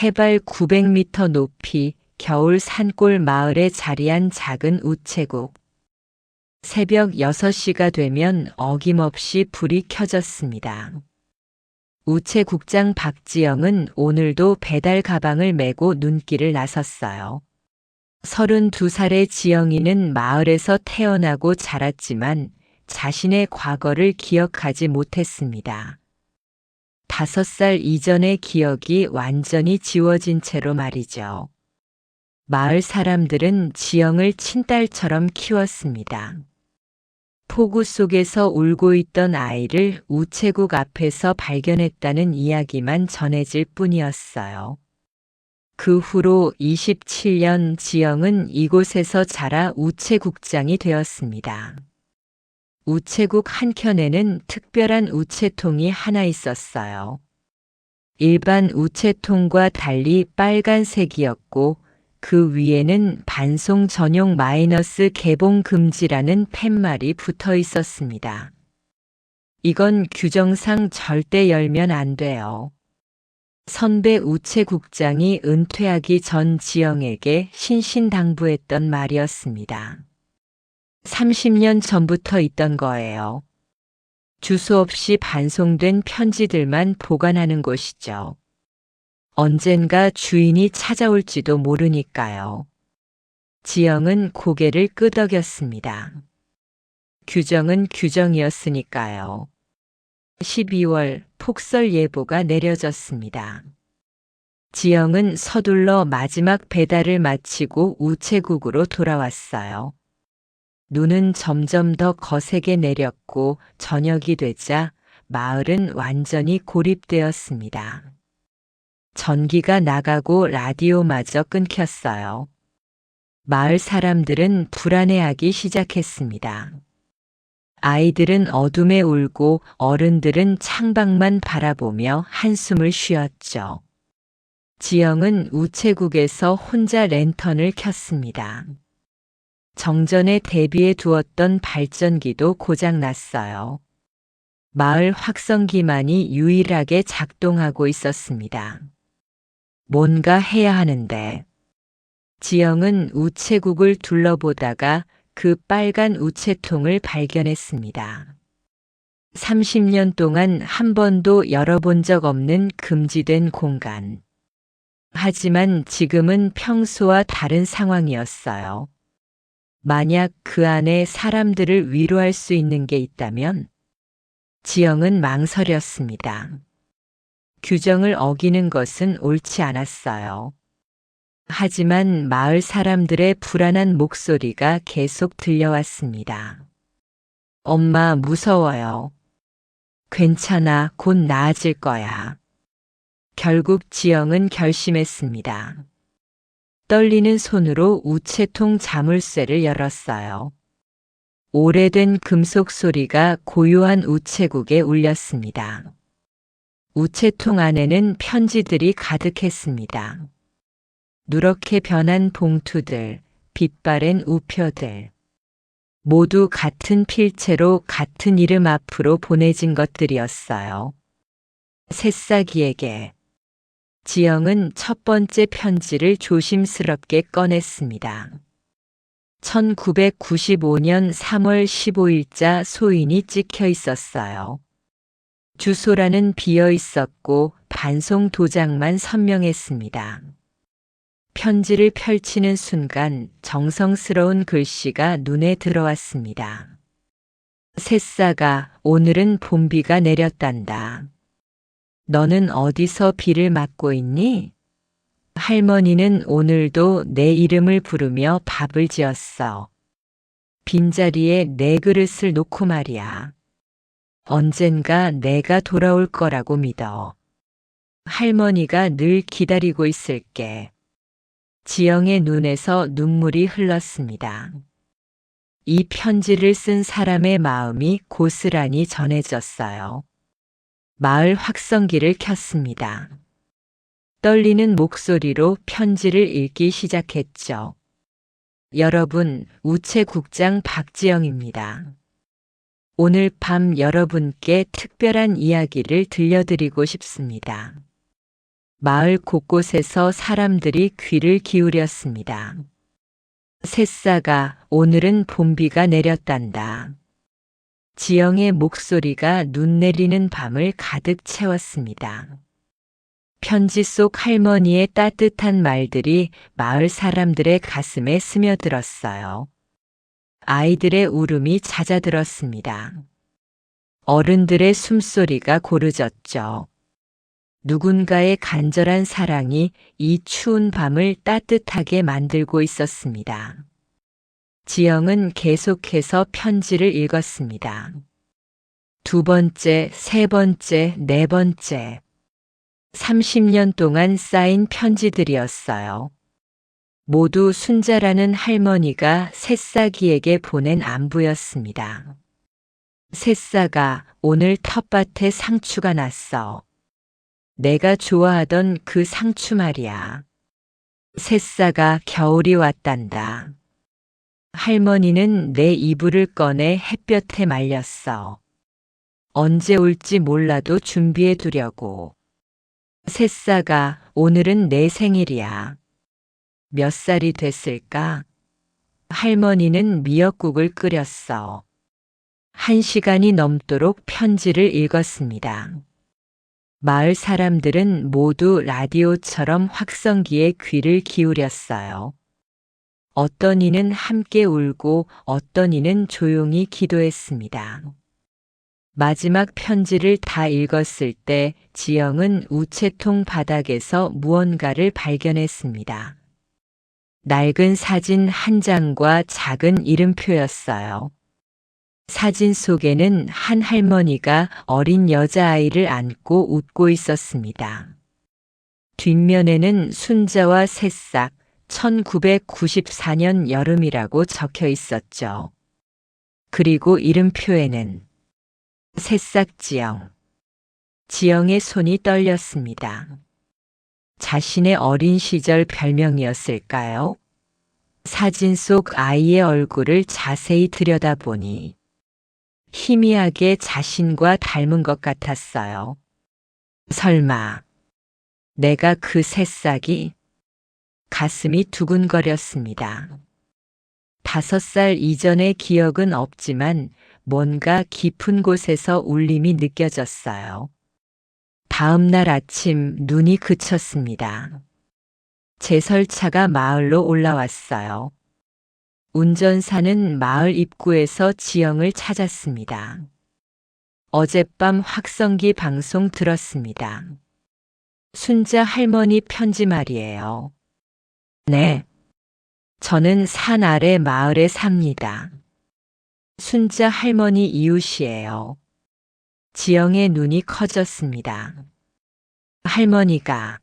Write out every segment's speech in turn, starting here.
해발 900m 높이 겨울 산골 마을에 자리한 작은 우체국. 새벽 6시가 되면 어김없이 불이 켜졌습니다. 우체국장 박지영은 오늘도 배달 가방을 메고 눈길을 나섰어요. 32살의 지영이는 마을에서 태어나고 자랐지만 자신의 과거를 기억하지 못했습니다. 다섯 살 이전의 기억이 완전히 지워진 채로 말이죠. 마을 사람들은 지영을 친딸처럼 키웠습니다. 폭우 속에서 울고 있던 아이를 우체국 앞에서 발견했다는 이야기만 전해질 뿐이었어요. 그 후로 27년 지영은 이곳에서 자라 우체국장이 되었습니다. 우체국 한켠에는 특별한 우체통이 하나 있었어요. 일반 우체통과 달리 빨간색이었고 그 위에는 반송 전용 마이너스 개봉 금지라는 팻말이 붙어 있었습니다. 이건 규정상 절대 열면 안 돼요. 선배 우체국장이 은퇴하기 전 지영에게 신신당부했던 말이었습니다. 30년 전부터 있던 거예요. 주소 없이 반송된 편지들만 보관하는 곳이죠. 언젠가 주인이 찾아올지도 모르니까요. 지영은 고개를 끄덕였습니다. 규정은 규정이었으니까요. 12월 폭설 예보가 내려졌습니다. 지영은 서둘러 마지막 배달을 마치고 우체국으로 돌아왔어요. 눈은 점점 더 거세게 내렸고 저녁이 되자 마을은 완전히 고립되었습니다. 전기가 나가고 라디오마저 끊겼어요. 마을 사람들은 불안해하기 시작했습니다. 아이들은 어둠에 울고 어른들은 창밖만 바라보며 한숨을 쉬었죠. 지영은 우체국에서 혼자 랜턴을 켰습니다. 정전에 대비해 두었던 발전기도 고장났어요. 마을 확성기만이 유일하게 작동하고 있었습니다. 뭔가 해야 하는데. 지영은 우체국을 둘러보다가 그 빨간 우체통을 발견했습니다. 30년 동안 한 번도 열어본 적 없는 금지된 공간. 하지만 지금은 평소와 다른 상황이었어요. 만약 그 안에 사람들을 위로할 수 있는 게 있다면 지영은 망설였습니다. 규정을 어기는 것은 옳지 않았어요. 하지만 마을 사람들의 불안한 목소리가 계속 들려왔습니다. 엄마 무서워요. 괜찮아, 곧 나아질 거야. 결국 지영은 결심했습니다. 떨리는 손으로 우체통 자물쇠를 열었어요. 오래된 금속 소리가 고요한 우체국에 울렸습니다. 우체통 안에는 편지들이 가득했습니다. 누렇게 변한 봉투들, 빛바랜 우표들. 모두 같은 필체로 같은 이름 앞으로 보내진 것들이었어요. 새싹이에게. 지영은 첫 번째 편지를 조심스럽게 꺼냈습니다. 1995년 3월 15일자 소인이 찍혀 있었어요. 주소라는 비어 있었고 반송 도장만 선명했습니다. 편지를 펼치는 순간 정성스러운 글씨가 눈에 들어왔습니다. 새싹아, 오늘은 봄비가 내렸단다. 너는 어디서 비를 맞고 있니? 할머니는 오늘도 내 이름을 부르며 밥을 지었어. 빈자리에 내 그릇을 놓고 말이야. 언젠가 내가 돌아올 거라고 믿어. 할머니가 늘 기다리고 있을게. 지영의 눈에서 눈물이 흘렀습니다. 이 편지를 쓴 사람의 마음이 고스란히 전해졌어요. 마을 확성기를 켰습니다. 떨리는 목소리로 편지를 읽기 시작했죠. 여러분, 우체국장 박지영입니다. 오늘 밤 여러분께 특별한 이야기를 들려드리고 싶습니다. 마을 곳곳에서 사람들이 귀를 기울였습니다. 새싸가 오늘은 봄비가 내렸단다. 지영의 목소리가 눈 내리는 밤을 가득 채웠습니다. 편지 속 할머니의 따뜻한 말들이 마을 사람들의 가슴에 스며들었어요. 아이들의 울음이 잦아들었습니다. 어른들의 숨소리가 고르졌죠. 누군가의 간절한 사랑이 이 추운 밤을 따뜻하게 만들고 있었습니다. 지영은 계속해서 편지를 읽었습니다. 두 번째, 세 번째, 네 번째. 30년 동안 쌓인 편지들이었어요. 모두 순자라는 할머니가 새싹이에게 보낸 안부였습니다. 새싹아, 오늘 텃밭에 상추가 났어. 내가 좋아하던 그 상추 말이야. 새싹아, 겨울이 왔단다. 할머니는 내 이불을 꺼내 햇볕에 말렸어. 언제 올지 몰라도 준비해 두려고. 새싹아, 오늘은 내 생일이야. 몇 살이 됐을까? 할머니는 미역국을 끓였어. 한 시간이 넘도록 편지를 읽었습니다. 마을 사람들은 모두 라디오처럼 확성기에 귀를 기울였어요. 어떤 이는 함께 울고 어떤 이는 조용히 기도했습니다. 마지막 편지를 다 읽었을 때 지영은 우체통 바닥에서 무언가를 발견했습니다. 낡은 사진 한 장과 작은 이름표였어요. 사진 속에는 한 할머니가 어린 여자아이를 안고 웃고 있었습니다. 뒷면에는 순자와 새싹 1994년 여름이라고 적혀 있었죠. 그리고 이름표에는 새싹 지영. 지영의 손이 떨렸습니다. 자신의 어린 시절 별명이었을까요? 사진 속 아이의 얼굴을 자세히 들여다보니 희미하게 자신과 닮은 것 같았어요. 설마 내가 그 새싹이 가슴이 두근거렸습니다. 다섯 살 이전의 기억은 없지만 뭔가 깊은 곳에서 울림이 느껴졌어요. 다음 날 아침 눈이 그쳤습니다. 제설차가 마을로 올라왔어요. 운전사는 마을 입구에서 지영을 찾았습니다. 어젯밤 확성기 방송 들었습니다. 순자 할머니 편지 말이에요. 네. 저는 산 아래 마을에 삽니다. 순자 할머니 이웃이에요. 지영의 눈이 커졌습니다. 할머니가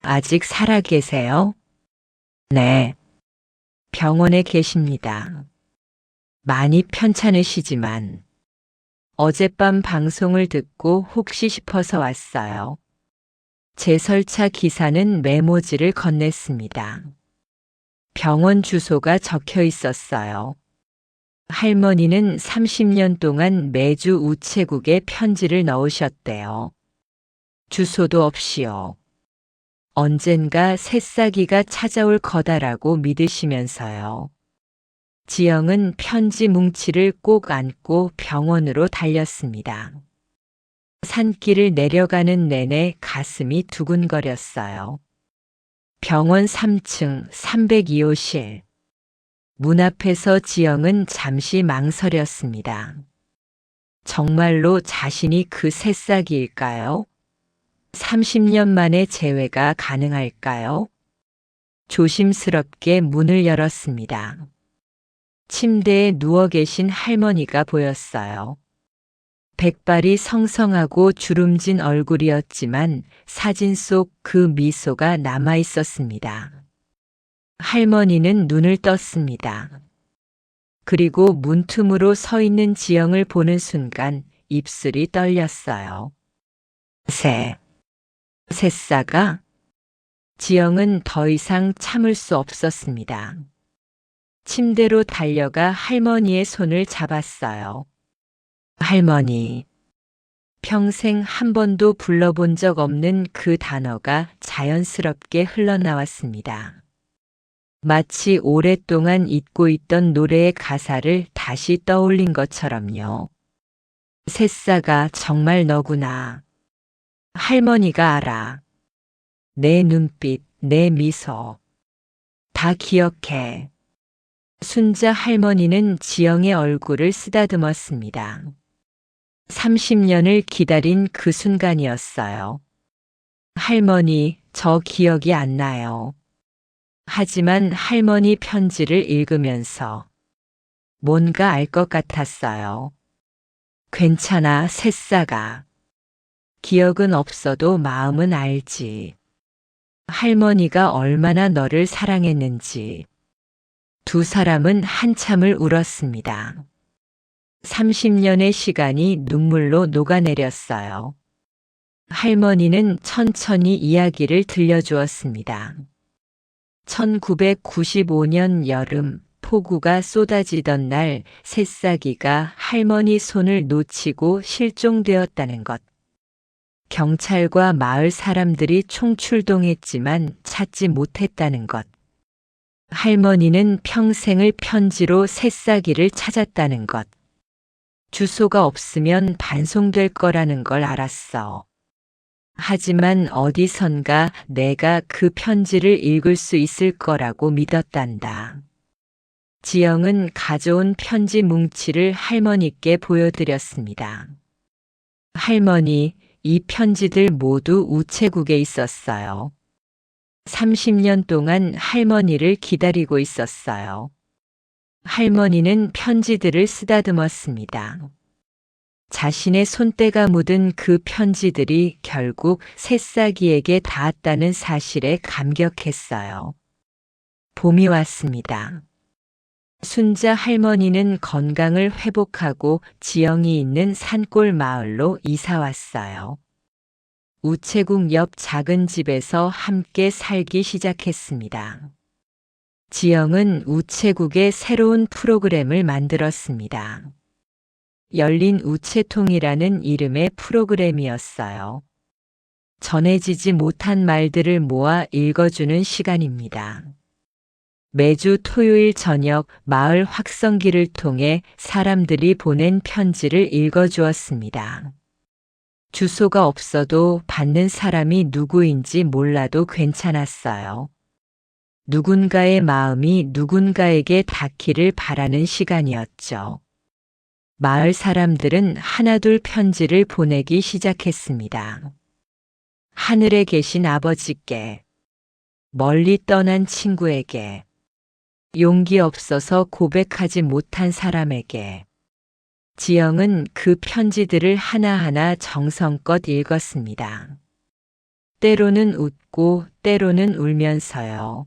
아직 살아 계세요? 네. 병원에 계십니다. 많이 편찮으시지만 어젯밤 방송을 듣고 혹시 싶어서 왔어요. 제설차 기사는 메모지를 건넸습니다. 병원 주소가 적혀 있었어요. 할머니는 30년 동안 매주 우체국에 편지를 넣으셨대요. 주소도 없이요. 언젠가 새싹이가 찾아올 거다라고 믿으시면서요. 지영은 편지 뭉치를 꼭 안고 병원으로 달렸습니다. 산길을 내려가는 내내 가슴이 두근거렸어요. 병원 3층 302호실. 문 앞에서 지영은 잠시 망설였습니다. 정말로 자신이 그 새싹이일까요? 30년 만에 재회가 가능할까요? 조심스럽게 문을 열었습니다. 침대에 누워 계신 할머니가 보였어요. 백발이 성성하고 주름진 얼굴이었지만 사진 속 그 미소가 남아 있었습니다. 할머니는 눈을 떴습니다. 그리고 문틈으로 서 있는 지영을 보는 순간 입술이 떨렸어요. 새, 새싸가? 지영은 더 이상 참을 수 없었습니다. 침대로 달려가 할머니의 손을 잡았어요. 할머니, 평생 한 번도 불러본 적 없는 그 단어가 자연스럽게 흘러나왔습니다. 마치 오랫동안 잊고 있던 노래의 가사를 다시 떠올린 것처럼요. 새싹아, 정말 너구나. 할머니가 알아. 내 눈빛, 내 미소. 다 기억해. 순자 할머니는 지영의 얼굴을 쓰다듬었습니다. 30년을 기다린 그 순간이었어요. 할머니, 저 기억이 안 나요. 하지만 할머니 편지를 읽으면서 뭔가 알 것 같았어요. 괜찮아, 새싹아. 기억은 없어도 마음은 알지. 할머니가 얼마나 너를 사랑했는지. 두 사람은 한참을 울었습니다. 30년의 시간이 눈물로 녹아내렸어요. 할머니는 천천히 이야기를 들려주었습니다. 1995년 여름 폭우가 쏟아지던 날 새싹이가 할머니 손을 놓치고 실종되었다는 것. 경찰과 마을 사람들이 총출동했지만 찾지 못했다는 것. 할머니는 평생을 편지로 새싹이를 찾았다는 것. 주소가 없으면 반송될 거라는 걸 알았어. 하지만 어디선가 내가 그 편지를 읽을 수 있을 거라고 믿었단다. 지영은 가져온 편지 뭉치를 할머니께 보여드렸습니다. 할머니, 이 편지들 모두 우체국에 있었어요. 30년 동안 할머니를 기다리고 있었어요. 할머니는 편지들을 쓰다듬었습니다. 자신의 손때가 묻은 그 편지들이 결국 새싹이에게 닿았다는 사실에 감격했어요. 봄이 왔습니다. 순자 할머니는 건강을 회복하고 지영이 있는 산골 마을로 이사 왔어요. 우체국 옆 작은 집에서 함께 살기 시작했습니다. 지영은 우체국에 새로운 프로그램을 만들었습니다. 열린 우체통이라는 이름의 프로그램이었어요. 전해지지 못한 말들을 모아 읽어주는 시간입니다. 매주 토요일 저녁 마을 확성기를 통해 사람들이 보낸 편지를 읽어주었습니다. 주소가 없어도 받는 사람이 누구인지 몰라도 괜찮았어요. 누군가의 마음이 누군가에게 닿기를 바라는 시간이었죠. 마을 사람들은 하나둘 편지를 보내기 시작했습니다. 하늘에 계신 아버지께, 멀리 떠난 친구에게, 용기 없어서 고백하지 못한 사람에게, 지영은 그 편지들을 하나하나 정성껏 읽었습니다. 때로는 웃고 때로는 울면서요.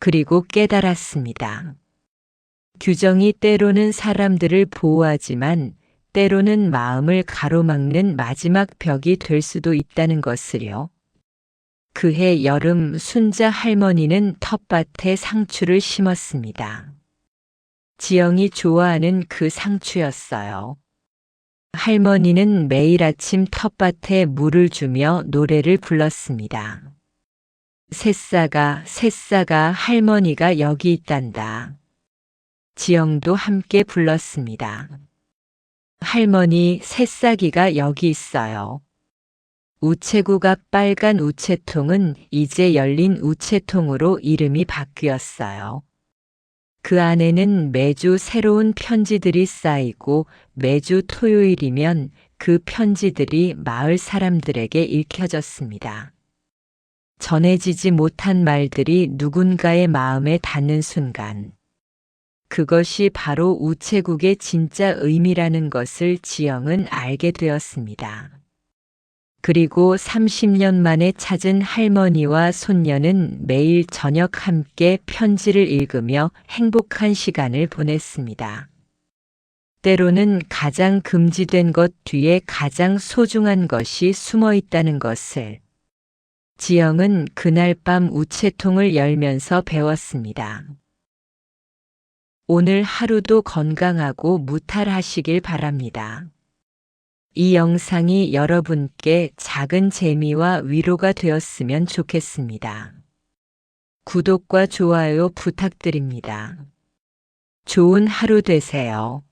그리고 깨달았습니다. 규정이 때로는 사람들을 보호하지만 때로는 마음을 가로막는 마지막 벽이 될 수도 있다는 것을요. 그해 여름 순자 할머니는 텃밭에 상추를 심었습니다. 지영이 좋아하는 그 상추였어요. 할머니는 매일 아침 텃밭에 물을 주며 노래를 불렀습니다. 새싹아, 새싹아, 할머니가 여기 있단다. 지영도 함께 불렀습니다. 할머니, 새싹이가 여기 있어요. 우체국 앞 빨간 우체통은 이제 열린 우체통으로 이름이 바뀌었어요. 그 안에는 매주 새로운 편지들이 쌓이고 매주 토요일이면 그 편지들이 마을 사람들에게 읽혀졌습니다. 전해지지 못한 말들이 누군가의 마음에 닿는 순간, 그것이 바로 우체국의 진짜 의미라는 것을 지영은 알게 되었습니다. 그리고 30년 만에 찾은 할머니와 손녀는 매일 저녁 함께 편지를 읽으며 행복한 시간을 보냈습니다. 때로는 가장 금지된 것 뒤에 가장 소중한 것이 숨어 있다는 것을 지영은 그날 밤 우체통을 열면서 배웠습니다. 오늘 하루도 건강하고 무탈하시길 바랍니다. 이 영상이 여러분께 작은 재미와 위로가 되었으면 좋겠습니다. 구독과 좋아요 부탁드립니다. 좋은 하루 되세요.